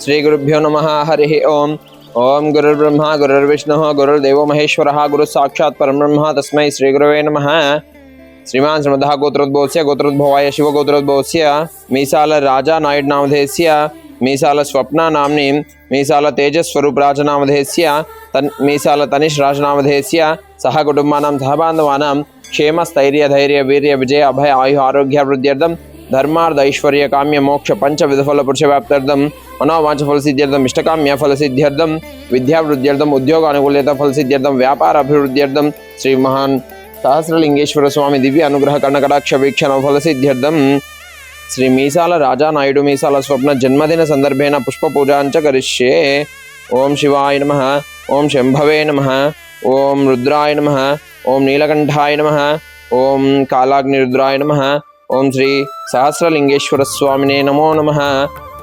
శ్రీగురుభ్యో నమ హరి ఓం ఓం గురుర్బ్రహ్మ గురుర్విష్ణు గురుర్దేవో మహేశ్వర గురు సాక్షాత్ పరబ్రహ్మ తస్మై శ్రీగురవే నమ శ్రీమాన్ శ్రమధ గోత్రోద్భవస్య గోత్రోద్భవాయ శివగోత్రోద్భవస్య మీసాల రాజా నాయుడ్నామధేస్య మీసాల స్వప్న నామ్ని మీసాల తేజస్వరూపరాజనామధేస్య తన్ మీసాల తనిష్ రాజనామధేస్య సహ కుటుంబానాం సహ క్షేమ స్థైర్య ధైర్య వీర్య విజయ అభయ ఆయు ఆరోగ్యాభివృద్ధ్యర్థం ధర్మార్థ ఐశ్వర్య కామ్య మోక్ష పంచ విధఫల పురుషవ్యాప్త్యర్థం మనోవాంఛ ఫలసిద్ధ్యర్థం ఇష్టకామ్య ఫలసిద్ధ్యర్థం విద్యావృద్ధ్యర్థం ఉద్యోగానుకూల్యత ఫలసిద్ధ్యర్థం వ్యాపార అభివృద్ధ్యర్థం శ్రీ మహాన్ సహస్రలింగేశ్వర స్వామి దివ్య అనుగ్రహ కర్ణకటాక్ష వీక్షణ ఫలసిద్ధ్యర్థం శ్రీ మీసాల రాజా నాయుడు మీసాల స్వప్న జన్మదిన సందర్భేణ పుష్ప పూజాంచ కరిష్యే ఓం శివాయ నమ ఓం శంభవే నమ ఓం రుద్రాయ నమ ఓం నీలకంఠాయ నమ ఓం కాలాగ్నిరుద్రాయ నమ ఓం శ్రీ సహస్రలింగేశ్వర స్వామినే నమో నమ.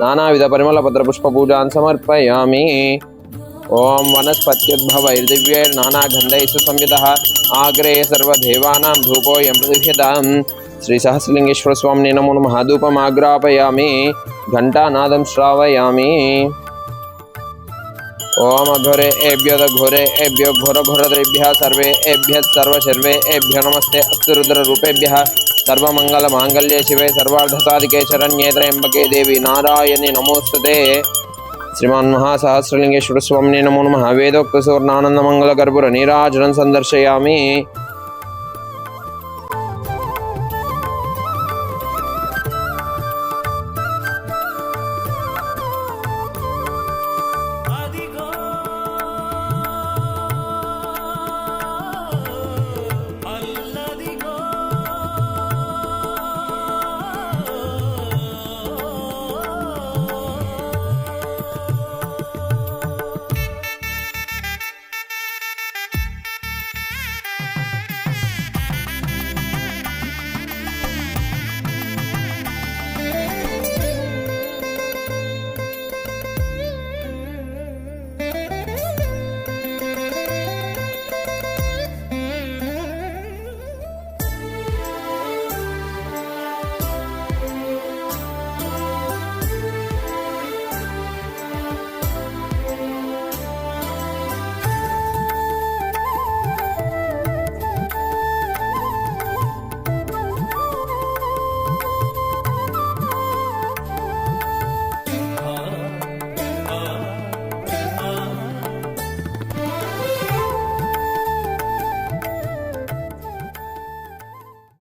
నానావిధ పరిమళ భద్ర పుష్ప పూజాన్ సమర్పయామి. ఓం వనస్పత్యుద్భవైర్దివ్యైర్నానాగంధైసు సంయుధ ఆగ్రే సర్వదేవానాం ధూపోయం ప్రతిభ్యతాం శ్రీ సహస్రలింగేశ్వర స్వామిని నమో నమ. ధూపం ఆగ్రాపయామి. ఘంటానాదం శ్రావయామి. ఓం అఘోరే ఏభ్యో దఘోరే ఏభ్యో ఘోర ఘోరద్రేభ్య సర్వే ఏభ్య ఏభ్యో నమస్తే. అస్తు రుద్ర రూపేభ్య. సర్వమంగళ మాంగళ్య శివే సర్వార్థసాధికే శరణ్యేత్రంబకే దేవి నారాయణి నమోస్తే శ్రీమాన్ మహాసహస్రలింగేశ్వర స్వామిని నమో నమ. వేదోక్త సూర్ణానందమంగళ గర్భుర నీరాజనం సందర్శయామి.